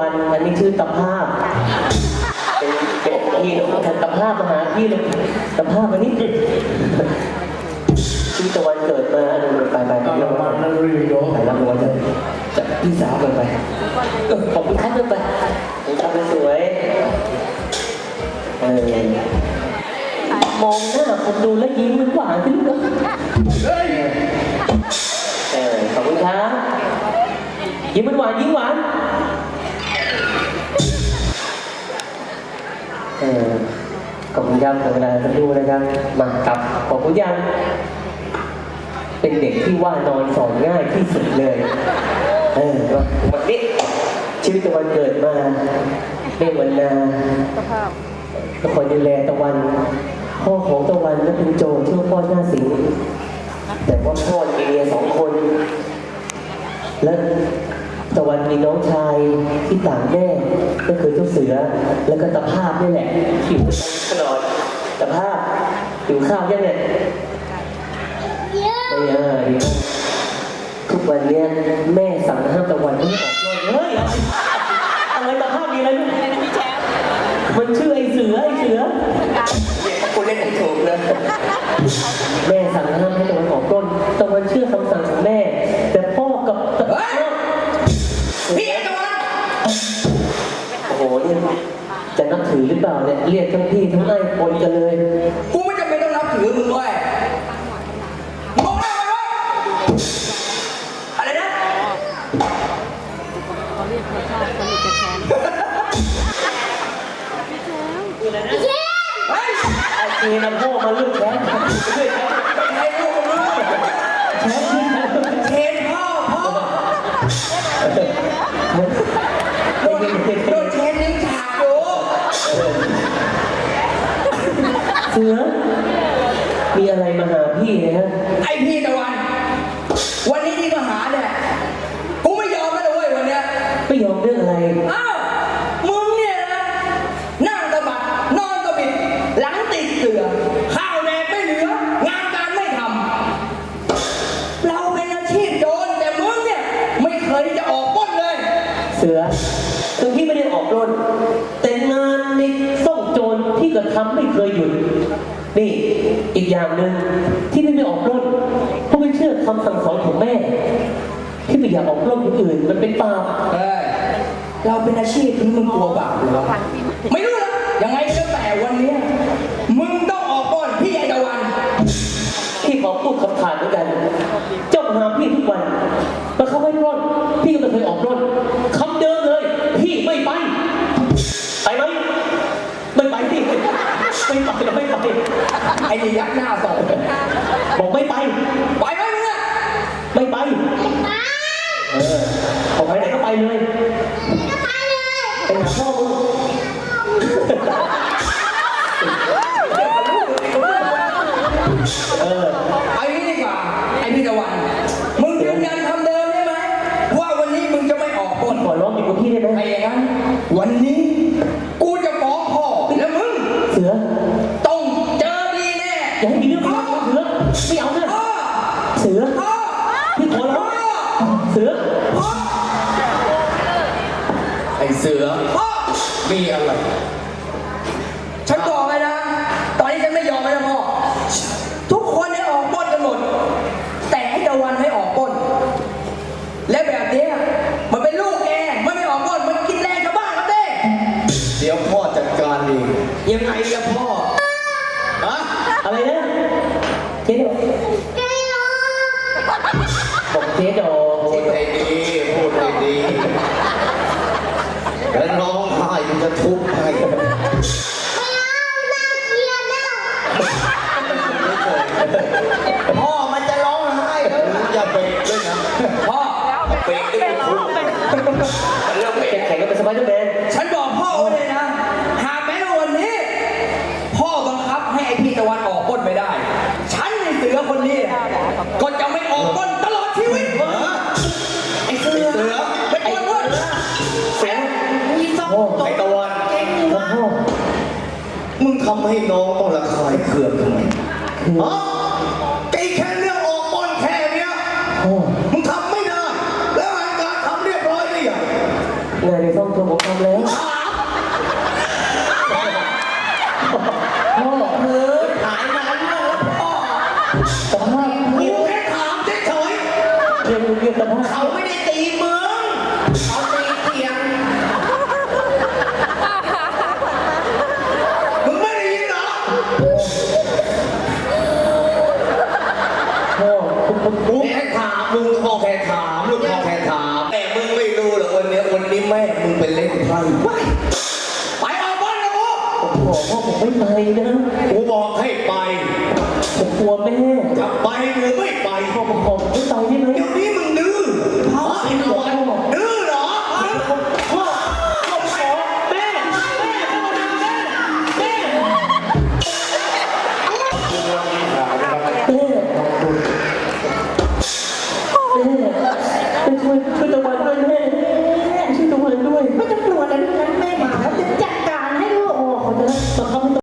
วันอันนี้ชื่อตะภาพ เป็นเป็นพี่ของตะภาพมาหาพี่เลยตะภาพวันนี้ชื่อตะวันเกิดมาอันนี้ไปไปไปรางวัลไปรับรางวัลเลยจากพี่สาวไปไปขอบคุณครับเลยไปขอบคุณครับสวยเออมองหน้าคนดูแล้วยิ้มหวานขึ้นเลยเออขอบคุณครับยิ้มหวานยิ้มหวาน ขอบคุณครับขอบนายท่านดูนะครับ มาครับขอบคุณยังเป็นเด็กที่ว่านอนสอนง่ายที่สุดเลย เออวันนี้ชีวิตตะวันเกิดมาเรียกวันนาตะคอยดูแลตะวัน พ่อของตะวันนั้นเป็นโจรชื่อพ่อหน้าสิงแต่ว่าพ่อเมียสองคน และ ตะวันมีน้องชายที่ต่างแม่ก็คือเจ้าเสือ แล้วก็ตะภาพนี่แหละอยู่ตลอดตะภาพอยู่ข้าวยังเนี่ยไม่เออดีมากทุกวันเนี้ยแม่สั่งห้ามตะวันไม่ให้ออก เนี่ยจะนับถือหรือเปล่าเนี่ยเรียกทั้งพี่ทั้งไอ้ปนกันเลยกูไม่จำเป็นต้องนับถือมึงด้วยมองหน้าไปไว้อะไรนะ เขาเรียกเขาชอบสนิทกับแคนเฮ้ยไอ้ทีนำพ่อมาเรื่องแค้นเรื่องแค้น เสือมีอะไรมาหาพี่เนี่ยฮะไอพี่ตะวัน วันนี้ที่มาหาเนี่ยกูไม่ยอมแล้วนะเว้ยวันเนี้ยไม่ยอมเรื่องอะไร อ้าวมึงเนี่ยนะนั่งตะบัดนอนตะบิดหลังติดเสือข้าวแดงไม่เหลืองานการไม่ทำเราเป็นอาชีพโจรแต่มึงเนี่ยไม่เคยที่จะออกปล้นเลย เสือถึงพี่ไม่ได้ออกรถแต่งานในส่งโจ รพี่ก็ทำไม่เคยหยุด นี่อีกอย่างหนึ่งที่พี่ไม่ออกรถเพราะไม่เชื่อคำสั่งสอนของแม่พี่ไม่อยากออกรถคนอื่น มันเป็นบาปเฮ้ยเราเป็นอาชีพที่มึงกลัวบาปเหรอไม่รู้นะยังไงก็แต่วันเนี้ยมึงต้องออกปล้นพี่ไอตะวันพี่ขอพูดคำขาดเหมือนกันเจ้ามาหาพี่ทุกวันแต่เขาไม่ปล้นพี่ก็ไม่เคยออกปล้นคำเดิมเลย พี่ไม่ไปไปไหมไม่ไปพี่ ไม่ไปเราไม่ไปไอ้นี่ยักษ์หน้าสองบอกไม่ไปไปไหมมึงอะไม่ไป เออบอกไปไหนก็ไปเลย น่อย่าให้มีเรื่องกับเสือไม่เอานะพ่อเสือพ่อพี่ขอร้พ่อองเสือพ่อไอ้เสือพ่อมีอะไรฉันบอกเลยนะ ตอนนี้ฉันไม่ยอมเลยนะพ่อ ทุกคนเนี่ยออกปล้นกันหมด แต่ไอ้ตะวันไม่ออกปล้น และแบบเนี้ยมันเป็นลูกแกมันไม่ออกปล้นมันกินแรงชาวบ้านครับเด้เดี๋ยวพ่อจัดการเองยังไงล่ะพ่อ ฮะ อะไรนะเจ๊ดอกบอก เจ๊ดอกพูดดีพูดดีแล้วร้องไห้มันจะทุบให้ พ่อไอ้ตะวันพ่อมึงทำให้น้องต้องระคายเคืองทำไมฮะไอ้แค่เรื่องออกบอลแค่เนี้ยพ่อมึงทำไม่ได้ แล้วงานการทำเรียบร้อยหรือยังงานในซ่องตัวบผมทำแล้วพ่อเออหายนานมากแล้วพ่อสภาพกูแค่ถามเฉยเรียนเรียนสภาพเขาไม่ได้ตีมึง เล่นไพ่ไปออกบ้านนะกูผมบอกพ่อผมไม่ไปนะกูบอกให้ไป ผมกลัวแม่จะไปหรือไม่ไปพ่อผมขอไม่ไปได้ไหมเดี๋ยวนี้มึงดื้อพ่อไอ้นวันดื้อเหรอพ่อพ่อขอแม่แม่พ่อนะแม่แม่แม่แม่ไปช่วย